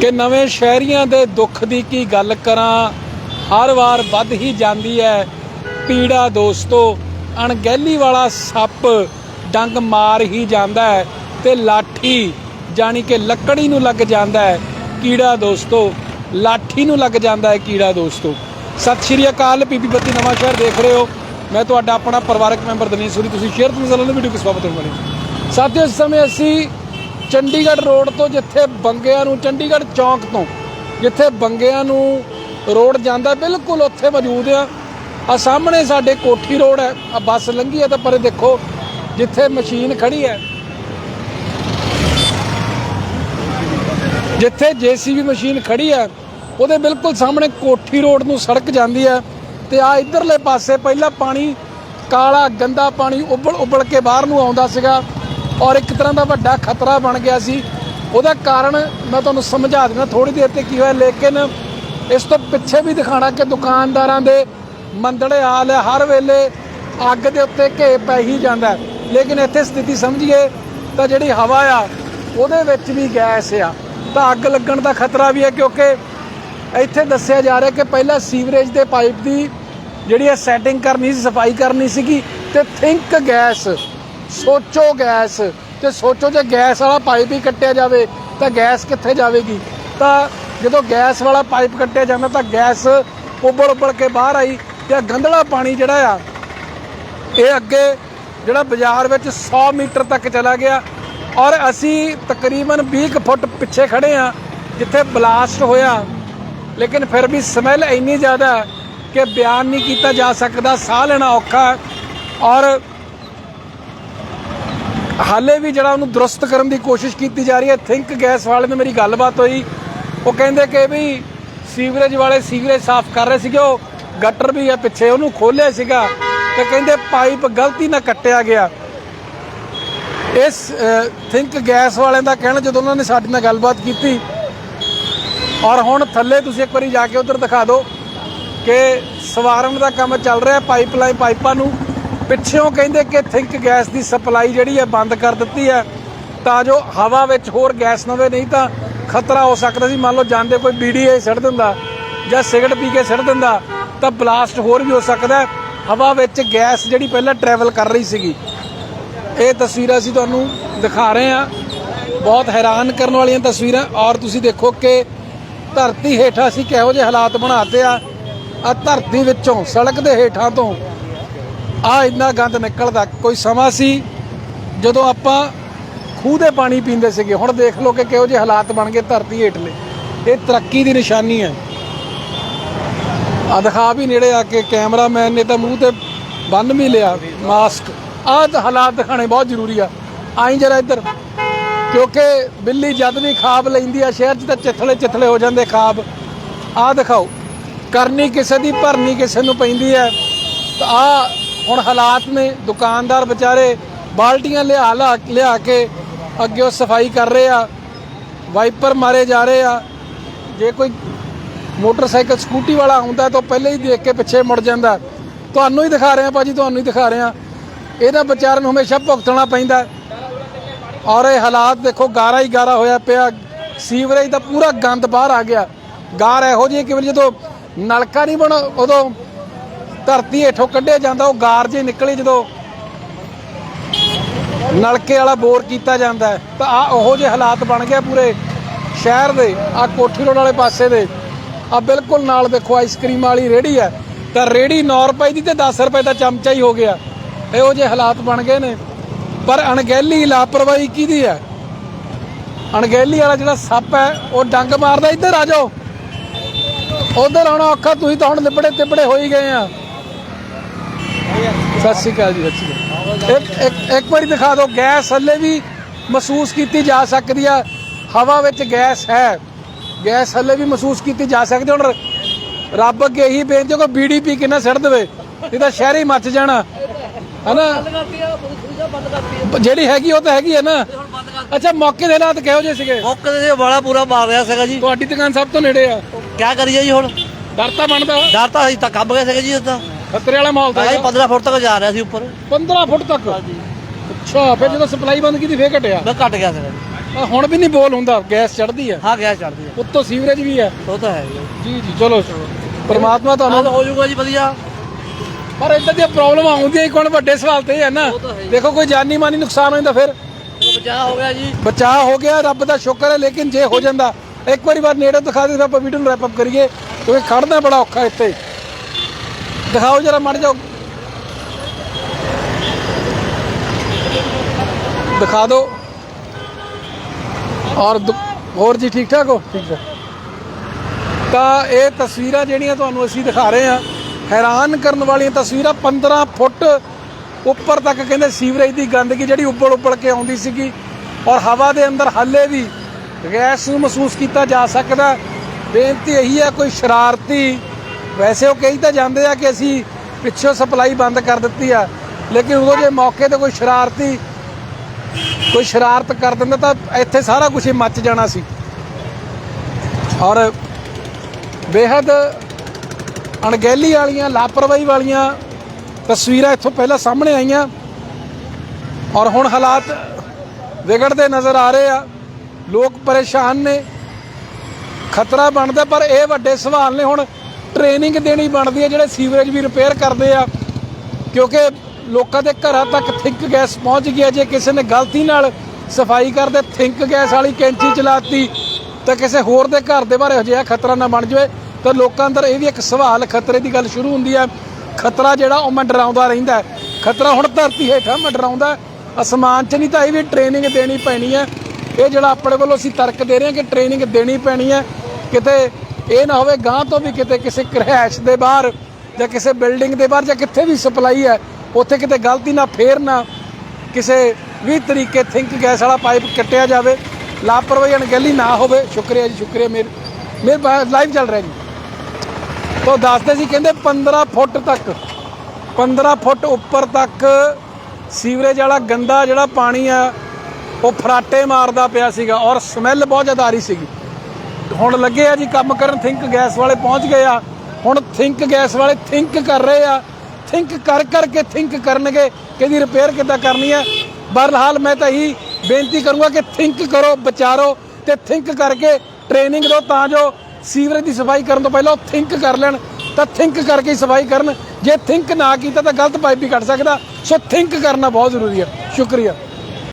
ਕਿ ਨਵੇਂ ਸ਼ਹਿਰੀਆਂ ਦੇ ਦੁੱਖ ਦੀ ਕੀ ਗੱਲ ਕਰਾਂ? ਹਰ ਵਾਰ ਵੱਧ ਹੀ ਜਾਂਦੀ ਹੈ ਪੀੜਾ ਦੋਸਤੋ, ਅਣਗਹਿਲੀ ਵਾਲਾ ਸੱਪ ਡੰਗ ਮਾਰ ਹੀ ਜਾਂਦਾ ਹੈ ਤੇ ਲਾਠੀ ਜਾਣੀ ਕਿ ਲੱਕੜੀ ਨੂੰ ਲੱਗ ਜਾਂਦਾ ਹੈ ਕੀੜਾ ਦੋਸਤੋ, ਲਾਠੀ ਨੂੰ ਲੱਗ ਜਾਂਦਾ ਹੈ ਕੀੜਾ ਦੋਸਤੋ। ਸਤਿ ਸ਼੍ਰੀ ਅਕਾਲ, ਪੀਪੀ ਬੱਤੀ ਨਵਾਂ ਸ਼ਹਿਰ ਦੇਖ ਰਹੇ ਹੋ। ਮੈਂ ਤੁਹਾਡਾ ਆਪਣਾ ਪਰਿਵਾਰਕ ਮੈਂਬਰ ਦਨੀਸ਼ ਸੂਰੀ, ਤੁਸੀਂ ਸ਼ੇਅਰ ਤੇ ਜ਼ਰੂਰ ਵੀਡੀਓ ਕਿਸ ਬਾਬਤ ਹੋਣੀ ਸਾਥੀਓ, ਇਸ ਸਮੇਂ ਅਸੀਂ ਚੰਡੀਗੜ੍ਹ ਰੋਡ ਤੋਂ ਜਿੱਥੇ ਬੰਗਿਆਂ ਨੂੰ, ਚੰਡੀਗੜ੍ਹ ਚੌਂਕ ਤੋਂ ਜਿੱਥੇ ਬੰਗਿਆਂ ਨੂੰ ਰੋਡ ਜਾਂਦਾ, ਬਿਲਕੁਲ ਉੱਥੇ ਮੌਜੂਦ ਆ। ਆ ਸਾਹਮਣੇ ਸਾਡੇ ਕੋਠੀ ਰੋਡ ਹੈ ਆ ਬੱਸ ਲੰਘੀ ਹੈ ਤਾਂ ਪਰੇ ਦੇਖੋ ਜਿੱਥੇ ਮਸ਼ੀਨ ਖੜੀ ਹੈ। ਜਿੱਥੇ ਜੀਸੀਬੀ ਮਸ਼ੀਨ ਖੜੀ ਹੈ, ਉਹਦੇ ਬਿਲਕੁਲ ਸਾਹਮਣੇ ਕੋਠੀ ਰੋਡ ਨੂੰ ਸੜਕ ਜਾਂਦੀ ਹੈ ਤੇ ਆ ਇਧਰਲੇ ਪਾਸੇ ਪਹਿਲਾਂ ਪਾਣੀ, ਕਾਲਾ ਗੰਦਾ ਪਾਣੀ ਉਬਲ ਉਬਲ ਕੇ ਬਾਹਰ ਨੂੰ ਆਉਂਦਾ ਸੀਗਾ। ਔਰ ਇੱਕ ਤਰ੍ਹਾਂ ਦਾ ਵੱਡਾ ਖਤਰਾ ਬਣ ਗਿਆ ਸੀ। ਉਹਦਾ ਕਾਰਨ ਮੈਂ ਤੁਹਾਨੂੰ ਸਮਝਾ ਦਿੰਦਾ ਥੋੜੀ ਦੇਰ ਤੇ ਕੀ ਹੋਇਆ, ਲੇਕਿਨ ਇਸ ਤੋਂ ਪਿੱਛੇ ਵੀ ਦਿਖਾਣਾ ਕਿ ਦੁਕਾਨਦਾਰਾਂ ਦੇ ਮੰਦੜੇ ਹਾਲ ਹੈ, ਹਰ ਵੇਲੇ ਅੱਗ ਦੇ ਉੱਤੇ ਘੇ ਪੈ ਹੀ ਜਾਂਦਾ ਲੇਕਿਨ ਇੱਥੇ ਸਥਿਤੀ ਸਮਝੀਏ ਤਾਂ ਜਿਹੜੀ ਹਵਾ ਆ, ਉਹਦੇ ਵਿੱਚ ਵੀ ਗੈਸ ਆ। ਤਾਂ ਅੱਗ ਲੱਗਣ ਦਾ ਖਤਰਾ ਵੀ ਹੈ, ਕਿਉਂਕਿ ਇੱਥੇ ਦੱਸਿਆ ਜਾ ਰਿਹਾ ਕਿ ਪਹਿਲਾਂ ਸੀਵਰੇਜ ਦੇ ਪਾਈਪ ਦੀ ਜਿਹੜੀ ਹੈ ਸੈਟਿੰਗ ਕਰਨੀ ਸੀ, ਸਫ਼ਾਈ ਕਰਨੀ ਸੀਗੀ, ਤੇ ਥਿੰਕ ਗੈਸ ਸੋਚੋ ਗੈਸ, ਤੇ ਸੋਚੋ ਜੇ ਗੈਸ ਵਾਲਾ ਪਾਈਪ ਹੀ ਕੱਟਿਆ ਜਾਵੇ, ਤਾਂ ਗੈਸ ਕਿੱਥੇ ਜਾਵੇਗੀ? ਤਾਂ ਜਦੋਂ ਗੈਸ ਵਾਲਾ ਪਾਈਪ ਕੱਟਿਆ ਜਾਂਦਾ, ਤਾਂ ਗੈਸ ਉੱਬਲ ਉੱਬਲ ਕੇ ਬਾਹਰ ਆਈ ਤੇ ਗੰਧਲਾ ਪਾਣੀ ਜਿਹੜਾ ਆ, ਇਹ ਅੱਗੇ ਜਿਹੜਾ ਬਾਜ਼ਾਰ ਵਿੱਚ 100 ਮੀਟਰ ਤੱਕ ਚਲਾ ਗਿਆ, ਔਰ ਅਸੀਂ ਤਕਰੀਬਨ 20 ਕੁ ਫੁੱਟ ਪਿੱਛੇ ਖੜੇ ਆ ਜਿੱਥੇ ਬਲਾਸਟ ਹੋਇਆ। ਲੇਕਿਨ ਫਿਰ ਵੀ ਸਮੈਲ ਇੰਨੀ ਜ਼ਿਆਦਾ ਕਿ ਬਿਆਨ ਨਹੀਂ ਕੀਤਾ ਜਾ ਸਕਦਾ, ਸਾਹ ਲੈਣਾ ਔਖਾ ਔਰ ਹਾਲੇ ਵੀ ਜਿਹੜਾ ਉਹਨੂੰ ਦਰੁਸਤ ਕਰਨ ਦੀ ਕੋਸ਼ਿਸ਼ ਕੀਤੀ ਜਾ ਰਹੀ ਹੈ ਥਿੰਕ ਗੈਸ ਵਾਲੇ ਨਾਲ ਮੇਰੀ ਗੱਲਬਾਤ ਹੋਈ। ਉਹ ਕਹਿੰਦੇ ਕਿ ਵੀ ਸੀਵਰੇਜ ਵਾਲੇ ਸੀਵਰੇਜ ਸਾਫ਼ ਕਰ ਰਹੇ ਸੀਗੇ, ਉਹ ਗਟਰ ਵੀ ਹੈ ਪਿੱਛੇ, ਉਹਨੂੰ ਖੋਲਿਆ ਸੀਗਾ ਤੇ ਕਹਿੰਦੇ ਪਾਈਪ ਗਲਤੀ ਨਾਲ ਕੱਟਿਆ ਗਿਆ। ਇਸ ਥਿੰਕ ਗੈਸ ਵਾਲਿਆਂ ਦਾ ਕਹਿਣਾ, ਜਦੋਂ ਉਹਨਾਂ ਨੇ ਸਾਡੇ ਨਾਲ ਗੱਲਬਾਤ ਕੀਤੀ, ਔਰ ਹੁਣ ਥੱਲੇ ਤੁਸੀਂ ਇੱਕ ਵਾਰੀ ਜਾ ਕੇ ਉਧਰ ਦਿਖਾ ਦਿਓ ਕਿ ਸਵਾਰਨ ਦਾ ਕੰਮ ਚੱਲ ਰਿਹਾ ਪਾਈਪਲਾਈਨ ਪਾਈਪਾਂ ਨੂੰ। ਪਿੱਛੋਂ ਕਹਿੰਦੇ ਕਿ ਥਿੰਕ ਗੈਸ ਦੀ ਸਪਲਾਈ ਜਿਹੜੀ ਹੈ ਬੰਦ ਕਰ ਦਿੱਤੀ ਹੈ। ਤਾਂ ਜੋ ਹਵਾ ਵਿੱਚ ਹੋਰ ਗੈਸ ਨਾ ਹੋਵੇ ਨਹੀਂ ਤਾਂ ਖਤਰਾ ਹੋ ਸਕਦਾ ਸੀ। ਮੰਨ ਲਓ ਜਾਂਦੇ ਕੋਈ ਬੀਡੀਏ ਸਿੱਟ ਦਿੰਦਾ ਜਾਂ ਸਿਗਰਟ ਪੀ ਕੇ ਸਿੱਟ ਦਿੰਦਾ, ਤਾਂ ਬਲਾਸਟ ਹੋਰ ਵੀ ਹੋ ਸਕਦਾ ਹਵਾ ਵਿੱਚ ਗੈਸ ਜਿਹੜੀ ਪਹਿਲਾਂ ਟਰੈਵਲ ਕਰ ਰਹੀ ਸੀਗੀ। ਇਹ ਤਸਵੀਰਾਂ ਅਸੀਂ ਤੁਹਾਨੂੰ ਦਿਖਾ ਰਹੇ ਹਾਂ। ਬਹੁਤ ਹੈਰਾਨ ਕਰਨ ਵਾਲੀਆਂ ਤਸਵੀਰਾਂ। ਔਰ ਤੁਸੀਂ ਦੇਖੋ ਕਿ ਧਰਤੀ ਹੇਠਾਂ ਅਸੀਂ ਕਿਹੋ ਜਿਹੇ ਹਾਲਾਤ ਬਣਾਤੇ ਆ। ਆ ਧਰਤੀ ਵਿੱਚੋਂ, ਸੜਕ ਦੇ ਹੇਠਾਂ ਤੋਂ ਆ ਇੰਨਾ ਗੰਦ ਨਿਕਲਦਾ, ਕੋਈ ਸਮਾਂ ਸੀ ਜਦੋਂ ਆਪਾਂ ਖੂਹ ਦੇ ਪਾਣੀ ਪੀਂਦੇ ਸੀਗੇ? ਹੁਣ ਦੇਖ ਲਓ ਕਿ ਕਿਹੋ ਜਿਹੇ ਹਾਲਾਤ ਬਣ ਗਏ ਧਰਤੀ ਹੇਠਲੇ। ਇਹ ਤਰੱਕੀ ਦੀ ਨਿਸ਼ਾਨੀ ਹੈ। ਆ ਦਿਖਾ ਵੀ ਨੇੜੇ ਆ ਕੇ ਕੈਮਰਾਮੈਨ ਨੇ ਤਾਂ ਮੂੰਹ ਤੇ ਬੰਨ ਵੀ ਲਿਆ, ਮਾਸਕ। ਆਹ ਹਾਲਾਤ ਦਿਖਾਣੇ ਬਹੁਤ ਜ਼ਰੂਰੀ ਆ। ਆਈ ਜਰਾ ਇੱਧਰ, ਕਿਉਂਕਿ ਬਿੱਲੀ ਜਦ ਵੀ ਖਾਬ ਲੈਂਦੀ ਆ, ਸ਼ਹਿਰ 'ਚ ਤਾਂ ਚਿੱਥਲੇ ਚਿੱਥਲੇ ਹੋ ਜਾਂਦੇ ਖਾਬ। ਆਹ ਦਿਖਾਓ, ਕਰਨੀ ਕਿਸੇ ਦੀ, ਭਰਨੀ ਕਿਸੇ ਨੂੰ ਪੈਂਦੀ ਹੈ। ਤਾਂ ਆ ਹੁਣ ਹਾਲਾਤ ਨੇ, ਦੁਕਾਨਦਾਰ ਵਿਚਾਰੇ ਬਾਲਟੀਆਂ ਲਿਆ ਲਾ, ਲਿਆ ਕੇ ਅੱਗੇ ਉਹ ਸਫ਼ਾਈ ਕਰ ਰਹੇ ਆ, ਵਾਈਪਰ ਮਾਰੇ ਜਾ ਰਹੇ ਆ। ਜੇ ਕੋਈ ਮੋਟਰਸਾਈਕਲ, ਸਕੂਟੀ ਵਾਲਾ ਆਉਂਦਾ ਤਾਂ ਉਹ ਪਹਿਲੇ ਹੀ ਦੇਖ ਕੇ ਪਿੱਛੇ ਮੁੜ ਜਾਂਦਾ। ਤੁਹਾਨੂੰ ਹੀ ਦਿਖਾ ਰਹੇ ਆ ਭਾਜੀ, ਤੁਹਾਨੂੰ ਹੀ ਦਿਖਾ ਰਹੇ ਆ। ਇਹਦਾ ਵਿਚਾਰ ਨੂੰ ਹਮੇਸ਼ਾ ਭੁਗਤਣਾ ਪੈਂਦਾ। ਔਰ ਇਹ ਹਾਲਾਤ ਦੇਖੋ, ਗਾਰਾ ਹੀ ਗਾਰਾ ਹੋਇਆ ਪਿਆ। ਸੀਵਰੇਜ ਦਾ ਪੂਰਾ ਗੰਦ ਬਾਹਰ ਆ ਗਿਆ। ਗਾਰ ਇਹੋ ਜਿਹੀ ਕਿ ਜਦੋਂ ਨਲਕਾ ਨਹੀਂ ਬਣ ਉਦੋਂ ਧਰਤੀ ਹੇਠੋਂ ਕੱਢਿਆ ਜਾਂਦਾ, ਉਹ ਗਾਰ ਜੇ ਨਿਕਲੇ ਜਦੋਂ ਨਲਕੇ ਵਾਲਾ ਬੋਰ ਕੀਤਾ ਜਾਂਦਾ ਤਾਂ ਆ ਉਹੋ ਜਿਹੇ ਹਾਲਾਤ ਬਣ ਗਏ ਪੂਰੇ ਸ਼ਹਿਰ ਦੇ ਆ ਕੋਠੀ ਰੋਡ ਵਾਲੇ ਪਾਸੇ ਦੇ। ਆ ਬਿਲਕੁਲ ਨਾਲ ਦੇਖੋ, ਆਈਸਕ੍ਰੀਮ ਵਾਲੀ ਰੇੜੀ ਹੈ। ਤਾਂ ਰੇੜੀ 9 ਰੁਪਏ ਦੀ ਤੇ 10 ਰੁਪਏ ਦਾ ਚਮਚਾ ਹੀ ਹੋ ਗਿਆ। ਇਹੋ ਜਿਹੇ ਹਾਲਾਤ ਬਣ ਗਏ ਨੇ। ਪਰ ਅਣਗਹਿਲੀ, ਲਾਪਰਵਾਹੀ ਕਿਹਦੀ ਹੈ? ਅਣਗਹਿਲੀ ਵਾਲਾ ਜਿਹੜਾ ਸੱਪ ਹੈ, ਉਹ ਡੰਗ ਮਾਰਦਾ ਇੱਧਰ ਆ ਜਾਓ। ਉਧਰ ਆਉਣਾ ਔਖਾ, ਤੁਸੀਂ ਤਾਂ ਹੁਣ ਲਿਬੜੇ ਤਿਬੜੇ ਹੋਈ ਗਏ ਆ। ਸਤਿ ਸ਼੍ਰੀ ਅਕਾਲ ਜੀ ਸਤਿ ਸ਼੍ਰੀ ਅਕਾਲ। ਇੱਕ ਇੱਕ ਇੱਕ ਵਾਰੀ ਦਿਖਾ ਦਿਓ ਗੈਸ ਹੱਲੇ ਵੀ ਮਹਿਸੂਸ ਕੀਤੀ ਜਾ ਸਕਦੀ ਆ। ਹਵਾ ਵਿੱਚ ਗੈਸ ਹੈ। ਗੈਸ ਹੱਲੇ ਵੀ ਮਹਿਸੂਸ ਕੀਤੀ ਜਾ ਸਕਦੀ ਹੁਣ ਰੱਬ ਅੱਗੇ ਇਹੀ ਬੇਨਤੀ ਕੋ ਬੀਡੀਪੀ ਕਿੰਨਾ ਸਿੱਟ ਦੇਵੇ। ਇਹ ਤਾਂ ਸ਼ਹਿਰ ਹੀ ਮੱਚ ਜਾਣਾ। ਹਨਾ? ਜਿਹੜੀ ਹੈਗੀ ਉਹ ਤਾਂ ਹੈਗੀ ਹੈ ਨਾ। ਅੱਛਾ ਮੌਕੇ ਦੇ ਹਾਲਾਤ ਕਿਹੋ ਜਿਹੇ ਸੀਗੇ? ਮੌਕੇ ਤੇ ਵਾਲਾ ਪੂਰਾ ਮਾਰ ਰਿਹਾ ਸੀਗਾ ਜੀ। ਤੁਹਾਡੀ ਦੁਕਾਨ ਸਭ ਤੋਂ ਨੇੜੇ ਆ। ਕੀ ਕਰੀਏ ਜੀ ਹੁਣ? ਡਰ ਤਾਂ ਬਣਦਾ। ਡਰ ਤਾਂ ਅਸੀਂ ਤਾਂ ਕੱਬ ਗਏ ਸੀਗੇ ਜੀ ਉਦਾਂ। ਖਤਰੇ ਵਾਲਾ ਮਾਹੌਲ ਤਾਂ ਹੈਗਾ। 15 ਫੁੱਟ ਤੱਕ ਜਾ ਰਿਹਾ ਸੀ ਉੱਪਰ। 15 ਫੁੱਟ ਤੱਕ? ਅੱਛਾ ਫਿਰ ਜਦੋਂ ਸਪਲਾਈ ਬੰਦ ਕੀਤੀ ਫੇਰ ਘਟਿਆ? ਮੈਂ ਘਟ ਗਿਆ ਆਹ ਹੁਣ ਵੀ ਨਹੀਂ ਬੋਲ ਹੁੰਦਾ ਗੈਸ ਚੜਦੀ ਆ ਹਾਂ ਗੈਸ ਚੜਦੀ ਹੈ। ਉੱਤੋਂ ਸੀਵਰੇਜ ਵੀ ਹੈ। ਉਹ ਤਾਂ ਹੈ ਜੀ ਜੀ ਚਲੋ ਪਰਮਾਤਮਾ ਤੁਹਾਨੂੰ ਹੋ ਜਾਊਗਾ ਜੀ ਵਧੀਆ। ਪਰ ਇਦਾਂ ਦੀਆਂ ਪ੍ਰੋਬਲਮ ਆਉਂਦੀਆਂ ਹੀ ਕੋਣ ਵੱਡੇ ਸਵਾਲ ਤੇ ਹੈ ਨਾ। ਦੇਖੋ ਕੋਈ ਜਾਨੀ ਮਾਨੀ ਨੁਕਸਾਨ ਹੋ ਜਾਂਦਾ ਫਿਰ ਬਚਾਅ ਹੋ ਗਿਆ ਜੀ। ਬਚਾਅ ਹੋ ਗਿਆ ਰੱਬ ਦਾ ਸ਼ੁਕਰ ਹੈ ਲੇਕਿਨ ਜੇ ਹੋ ਜਾਂਦਾ ਇੱਕ ਵਾਰੀ ਬਾਰ ਨੇੜੇ ਦਿਖਾ ਦੇ ਆਪਾਂ ਵੀਡੀਓ ਨੂੰ ਰੈਪ ਅਪ ਕਰੀਏ ਕਿਉਂਕਿ ਖੜਨਾ ਬੜਾ ਔਖਾ ਇੱਥੇ। ਦਿਖਾਓ ਜਰਾ ਮੜ ਜਾਓ। ਦਿਖਾ ਦਿਓ ਔਰ ਹੋਰ ਜੀ ਠੀਕ ਠਾਕ ਹੋ? ਠੀਕ ਹੈ ਤਾਂ ਇਹ ਤਸਵੀਰਾਂ ਜਿਹੜੀਆਂ ਤੁਹਾਨੂੰ ਅਸੀਂ ਦਿਖਾ ਰਹੇ ਹਾਂ ਹੈਰਾਨ ਕਰਨ ਵਾਲੀਆਂ ਤਸਵੀਰਾਂ 15 ਫੁੱਟ ਉੱਪਰ ਤੱਕ ਕਹਿੰਦੇ ਸੀਵਰੇਜ ਦੀ ਗੰਦਗੀ ਜਿਹੜੀ ਉੱਬਲ ਉੱਬਲ ਕੇ ਆਉਂਦੀ ਸੀਗੀ ਔਰ ਹਵਾ ਦੇ ਅੰਦਰ ਹੱਲੇ ਵੀ ਗੈਸ ਨੂੰ ਮਹਿਸੂਸ ਕੀਤਾ ਜਾ ਸਕਦਾ। ਬੇਨਤੀ ਇਹੀ ਹੈ ਕੋਈ ਸ਼ਰਾਰਤੀ ਵੈਸੇ ਉਹ ਕਹੀ ਤਾਂ ਜਾਂਦੇ ਆ ਕਿ ਅਸੀਂ ਪਿੱਛੋਂ ਸਪਲਾਈ ਬੰਦ ਕਰ ਦਿੱਤੀ ਆ, ਲੇਕਿਨ ਉਦੋਂ ਜੇ ਮੌਕੇ ਤੇ ਕੋਈ ਸ਼ਰਾਰਤੀ, ਕੋਈ ਸ਼ਰਾਰਤ ਕਰ ਦਿੰਦਾ ਤਾਂ ਇੱਥੇ ਸਾਰਾ ਕੁਝ ਹੀ ਮੱਚ ਜਾਣਾ ਸੀ। ਔਰ ਬੇਹੱਦ ਅਣਗਹਿਲੀ ਵਾਲੀਆਂ, ਲਾਪਰਵਾਹੀ ਵਾਲੀਆਂ ਤਸਵੀਰਾਂ ਇੱਥੋਂ ਪਹਿਲਾਂ ਸਾਹਮਣੇ ਆਈਆਂ ਔਰ ਹੁਣ ਹਾਲਾਤ ਵਿਗੜਦੇ ਨਜ਼ਰ ਆ ਰਹੇ ਆ। ਲੋਕ ਪਰੇਸ਼ਾਨ ਨੇ, ਖਤਰਾ ਬਣਦਾ, ਪਰ ਇਹ ਵੱਡੇ ਸਵਾਲ ਨੇ ਹੁਣ ਟ੍ਰੇਨਿੰਗ ਦੇਣੀ ਬਣਦੀ ਹੈ, ਜਿਹੜੇ ਸੀਵਰੇਜ ਵੀ ਰਿਪੇਅਰ ਕਰਦੇ ਆ। ਕਿਉਂਕਿ ਲੋਕਾਂ ਦੇ ਘਰਾਂ ਤੱਕ ਥਿੰਕ ਗੈਸ ਪਹੁੰਚ ਗਈ ਹੈ, ਜੇ ਕਿਸੇ ਨੇ ਗਲਤੀ ਨਾਲ ਸਫ਼ਾਈ ਕਰਦੇ ਥਿੰਕ ਗੈਸ ਵਾਲੀ ਕੈਂਚੀ ਚਲਾਤੀ, ਤਾਂ ਕਿਸੇ ਹੋਰ ਦੇ ਘਰ ਦੇ ਬਾਰੇ ਅਜਿਹਾ ਖਤਰਾ ਨਾ ਬਣ ਜਾਵੇ। ਤਾਂ ਲੋਕਾਂ ਅੰਦਰ ਇਹ ਵੀ ਇੱਕ ਸਵਾਲ, ਖਤਰੇ ਦੀ ਗੱਲ ਸ਼ੁਰੂ ਹੁੰਦੀ ਹੈ। ਖਤਰਾ ਜਿਹੜਾ ਉਹ ਮੰਡਰਾਉਂਦਾ ਰਹਿੰਦਾ ਖਤਰਾ ਹੁਣ ਧਰਤੀ ਹੇਠਾਂ ਮੰਡਰਾਉਂਦਾ ਅਸਮਾਨ 'ਚ ਨਹੀਂ ਤਾਂ ਇਹ ਵੀ ਟ੍ਰੇਨਿੰਗ ਦੇਣੀ ਪੈਣੀ ਹੈ। ਇਹ ਜਿਹੜਾ ਆਪਣੇ ਵੱਲੋਂ ਅਸੀਂ ਤਰਕ ਦੇ ਰਹੇ ਹਾਂ ਕਿ ਟ੍ਰੇਨਿੰਗ ਦੇਣੀ ਪੈਣੀ ਹੈ। ਕਿਤੇ ਇਹ ਨਾ ਹੋਵੇ ਗਾਂ ਤੋਂ ਵੀ ਕਿਤੇ ਕਿਸੇ ਕ੍ਰੈਸ਼ ਦੇ ਬਾਹਰ ਜਾਂ ਕਿਸੇ ਬਿਲਡਿੰਗ ਦੇ ਬਾਹਰ ਜਾਂ ਕਿੱਥੇ ਵੀ ਸਪਲਾਈ ਹੈ, ਉੱਥੇ ਕਿਤੇ ਗਲਤੀ ਨਾ ਫੇਰ ਨਾ ਕਿਸੇ ਵੀ ਤਰੀਕੇ ਥਿੰਕ ਗੈਸ ਵਾਲਾ ਪਾਈਪ ਕੱਟਿਆ ਜਾਵੇ, ਲਾਪਰਵਾਹੀ ਅਣਗਹਿਲੀ ਨਾ ਹੋਵੇ। ਸ਼ੁਕਰੀਆ ਜੀ, ਸ਼ੁਕਰੀਆ ਮੇਰੇ ਮੇਰੇ ਲਾਈਵ ਚੱਲ ਰਿਹਾ ਜੀ। ਤੋਂ ਦੱਸਦੇ ਸੀ, ਕਹਿੰਦੇ 15 ਫੁੱਟ ਤੱਕ 15 ਫੁੱਟ ਉੱਪਰ ਤੱਕ ਸੀਵਰੇਜ ਵਾਲਾ ਗੰਦਾ ਜਿਹੜਾ ਪਾਣੀ ਆ, ਉਹ ਫਰਾਟੇ ਮਾਰਦਾ ਪਿਆ ਸੀਗਾ ਔਰ ਸਮੈਲ ਬਹੁਤ ਜ਼ਿਆਦਾ ਆ ਰਹੀ ਸੀਗੀ। ਹੁਣ ਲੱਗੇ ਆ ਜੀ ਕੰਮ ਕਰਨ ਥਿੰਕ ਗੈਸ ਵਾਲੇ ਪਹੁੰਚ ਗਏ ਆ। ਹੁਣ ਥਿੰਕ ਗੈਸ ਵਾਲੇ ਥਿੰਕ ਕਰ ਰਹੇ ਆ। ਥਿੰਕ ਕਰ ਕਰਕੇ ਥਿੰਕ ਕਰਨਗੇ ਕਿ ਇਹਦੀ ਰਿਪੇਅਰ ਕਿੱਦਾਂ ਕਰਨੀ ਹੈ। ਬਹਰਹਾਲ ਮੈਂ ਤਾਂ ਇਹੀ ਬੇਨਤੀ ਕਰੂੰਗਾ ਕਿ ਥਿੰਕ ਕਰੋ, ਵਿਚਾਰੋ ਤੇ ਥਿੰਕ ਕਰਕੇ ਟ੍ਰੇਨਿੰਗ ਦਿਓ ਤਾਂ ਜੋ ਸੀਵਰੇਜ ਦੀ ਸਫ਼ਾਈ ਕਰਨ ਤੋਂ ਪਹਿਲਾਂ ਉਹ ਥਿੰਕ ਕਰ ਲੈਣ। ਤਾਂ ਥਿੰਕ ਕਰਕੇ ਹੀ ਸਫ਼ਾਈ ਕਰਨ। ਜੇ ਥਿੰਕ ਨਾ ਕੀਤਾ ਤਾਂ ਗਲਤ ਪਾਈਪ ਵੀ ਕੱਢ ਸਕਦਾ। ਸੋ ਥਿੰਕ ਕਰਨਾ ਬਹੁਤ ਜ਼ਰੂਰੀ ਹੈ। ਸ਼ੁਕਰੀਆ।